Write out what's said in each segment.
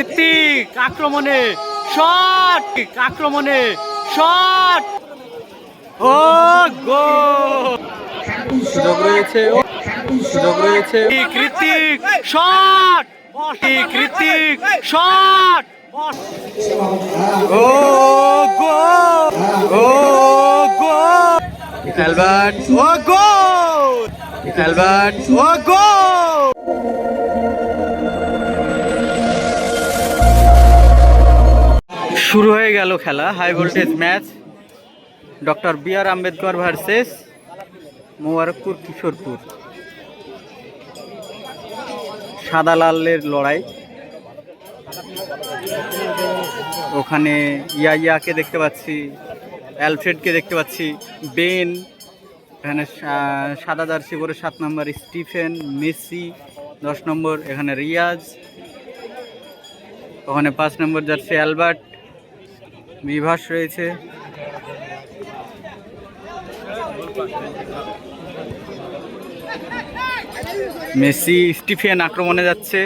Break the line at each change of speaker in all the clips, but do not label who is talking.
ঋত্বিক আক্রমণে শট। আক্রমণে শট। ও গো সুযোগ রয়েছে সুযোগ রয়েছে। কৃতিক শট। কৃতিক শট। ও গো ও গো অ্যালবার্ট ও গো অ্যালবার্ট ও গো শুরু হয়ে গেল খেলা। High voltage match doctor B R Ambedkar versus Mobarakpur Kishorpur সাদা লালের লড়াই। ওখানে ইয়া ইয়াকে দেখতে পাচ্ছি, অ্যালফ্রেডকে দেখতে পাচ্ছি, বেন, এখানে সাদা জার্সি পরে সাত নম্বর স্টিফেন, মেসি, দশ নম্বর এখানে রিয়াজ। ওখানে পাঁচ নম্বর জার্সি অ্যালবার্ট। বিভাস রয়েছে। মেসি স্টিফেন আক্রমণে যাচ্ছে।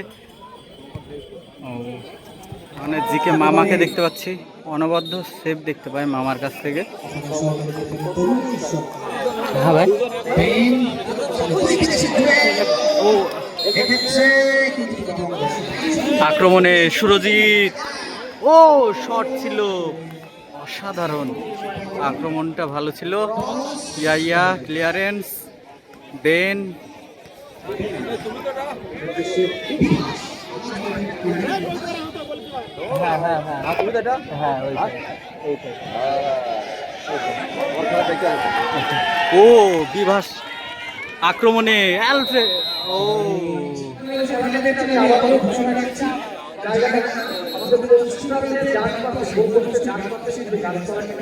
মানে জিকে মামাকে দেখতে পাচ্ছি। অনবদ্য সেভ দেখতে পাই মামার কাছ থেকে। হ্যাঁ ভাই। ও আক্রমণে সুরজিৎ। ও শট ছিল। অসাধারণ। আক্রমণটা ভালো ছিল। ইয়াইয়া ক্লিয়ারেন্স বেন হ্যাঁ হ্যাঁ হ্যাঁ হ্যাঁ ও, বিভাস আক্রমণে ও।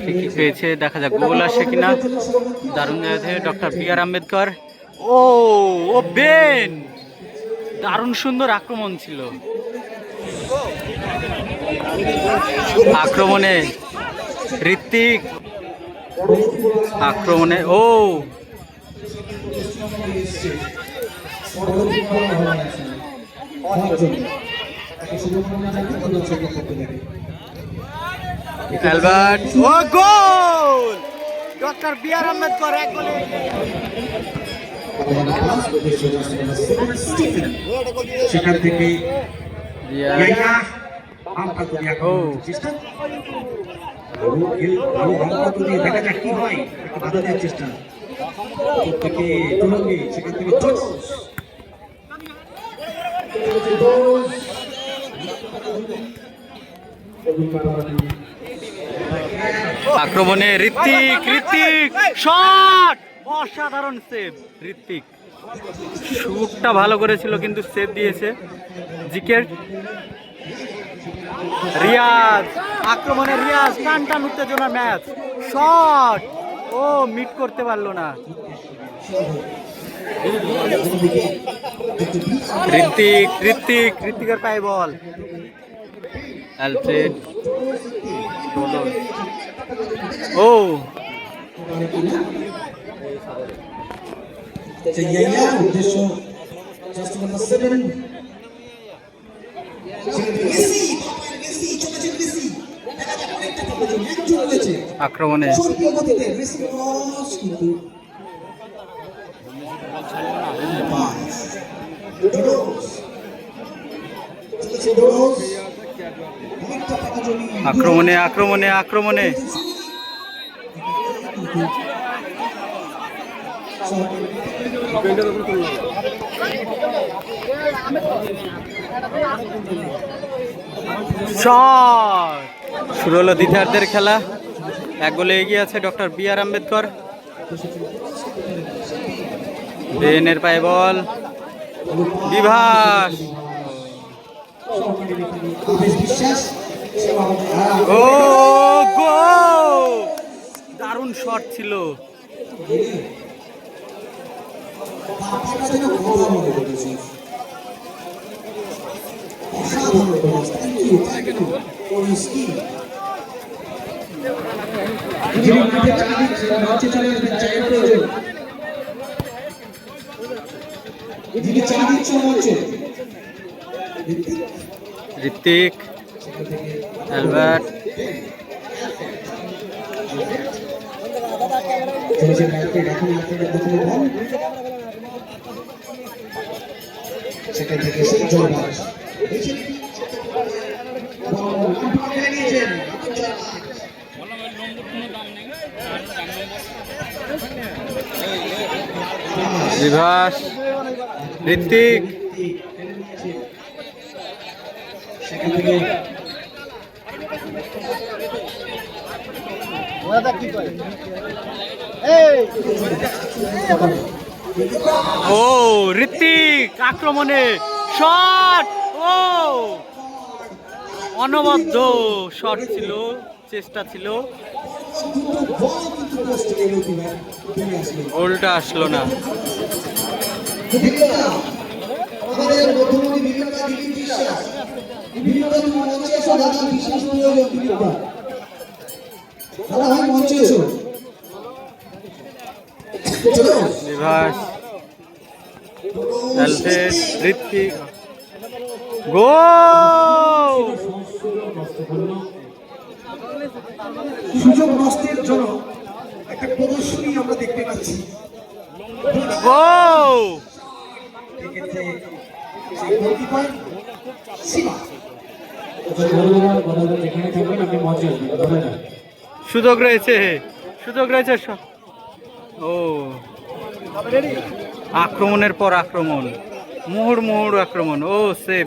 ঠিকই পেয়েছে, দেখা যাক গোল আসে কিনা। দারুণ ডক্টর বি আর আম্বেদকর। ও ও বেন দারুণ সুন্দর আক্রমণ ছিল। আক্রমণে ঋত্বিক। আক্রমণে, ও। অ্যালবার্ট। ও, goal! Doctor B R Ambedkar এক গোলে।
সেখান থেকে দেখা যাক চেষ্টা থেকে তুলঙ্গি থেকে
আক্রমণে ঋত্বিক ঋত্বিক, শট! অসাধারণ সেভ ঋত্বিক। শুটটা ভালো করেছিল, কিন্তু সেভ দিয়েছে জিকের। রিয়াজ, আক্রমণে রিয়াজ টান টান উত্তেজনা ম্যাচ শট! ও মিট করতে পারল না। ঋত্বিক ঋত্বিক, ঋত্বিকের পায়ে বল অ্যালফ্রেড ও।
উদ্দেশ্য জাস্ট নাম্বার সেভেন সেখান থেকে মেসি বাপার মেসি চলেছেন মেসি দেখা যাক অনেকটা প্রয়োজন একজন রয়েছে
আক্রমণে
স্বর্গীয় গতিতে মেসি ক্রস কিন্তু পাস ডোডোস চলেছে ডোডোস অনেকটা টাকা জমি
আক্রমণে আক্রমণে আক্রমণে। শুরু হলো দ্বিতীয়ার্ধের খেলা। এক গোলে এগিয়ে আছে ডক্টর বি আর আম্বেদকর। বেনের পায়ে বল। বিভাস।
হ্যাঁ
ও গো! দারুণ শট ছিল।
বাপাটা
অ্যালবার্ট
সেখান থেকে সেই
বিভাস ঋত্বিক।
সেখান থেকে
ও ঋত্বিক আক্রমণে শট ও অনবদ্য শট ছিল চেষ্টা ছিল
বল কিন্তু পোস্টে গেল বিভাগ ফিরে আসলো
গোলটা আসলো না
আমাদের মঞ্চে বিশেষ প্রয়োজন বিবেকা দাদা ভাই মঞ্চে এসো। চলো।
বিভাস ঋত্বিক। গোল!
সুযোগ নষ্টের জন্য একটা প্রদর্শনী আমরা দেখতে পাচ্ছি।
গোল!
এক্ষেত্রে সেই গোলকিপার সীমা।
যেখানে থাকবেন আপনি মঞ্চে আসবেন। না
সুযোগ রয়েছে। সুযোগ রয়েছে ও। আক্রমণের পর আক্রমণ। মুহুর মুহুর আক্রমণ। ও সেভ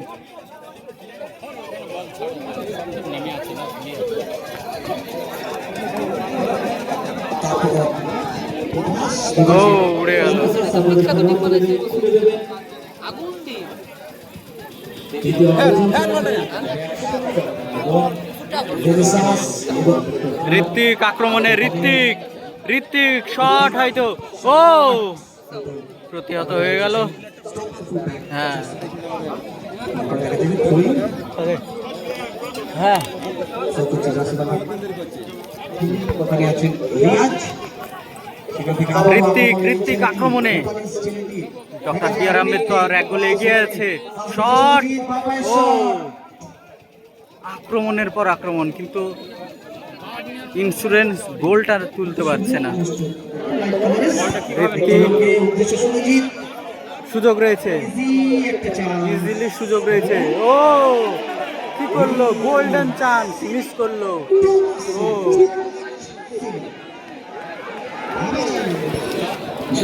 ও উড়ে গেল। ঋত্বিক আক্রমণে ঋত্বিক ঋত্বিক শট হয়তো। ও! প্রতিহত হয়ে গেল। হ্যাঁ। হ্যাঁ। ঋত্বিক,
আক্রমণে।
ডক্টর আম্বেদকর এক গোলে এগিয়ে আছে। শট! ও! আক্রমণের পর আক্রমণ কিন্তু ইন্স্যুরেন্স গোলটা তুলতে পারছে না। সুযোগ রয়েছে।
ইজি একটা চান্স
ইজিলি সুযোগ রয়েছে। ও কি করল? গোল্ডেন চান্স মিস করল। ও।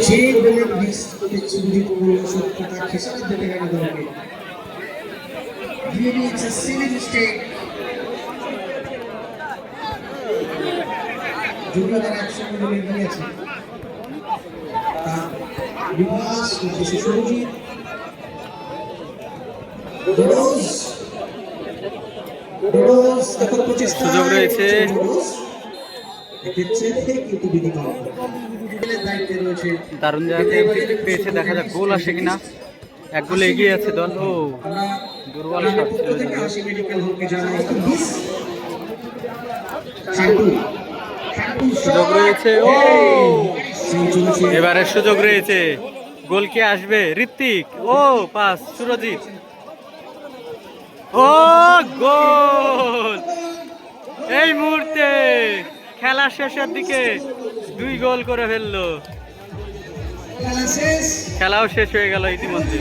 যে গোলের মিস করেছে সুরজিৎ বলল সত্যতা খেসারত দেবে কেন দলকে। Really, it's a silly যদিও তারা একসঙ্গে বিভাস সুরজিৎ
সুযোগ রয়েছে। দারুণ জায়গায় ফ্রি পেয়েছে দেখা যাক গোল আসে কিনা। এক গোলে এগিয়ে আছে দল। ও দুর্বল শট সুযোগ রয়েছে। ও! এবারে সুযোগ রয়েছে। গোল কে আসবে? ঋত্বিক। ও, পাস, সুরজিৎ। ও, গোল! এই মুহূর্তে খেলা শেষের দিকে দুই গোল করে ফেলল। খেলাও শেষ হয়ে গেল ইতিমধ্যে।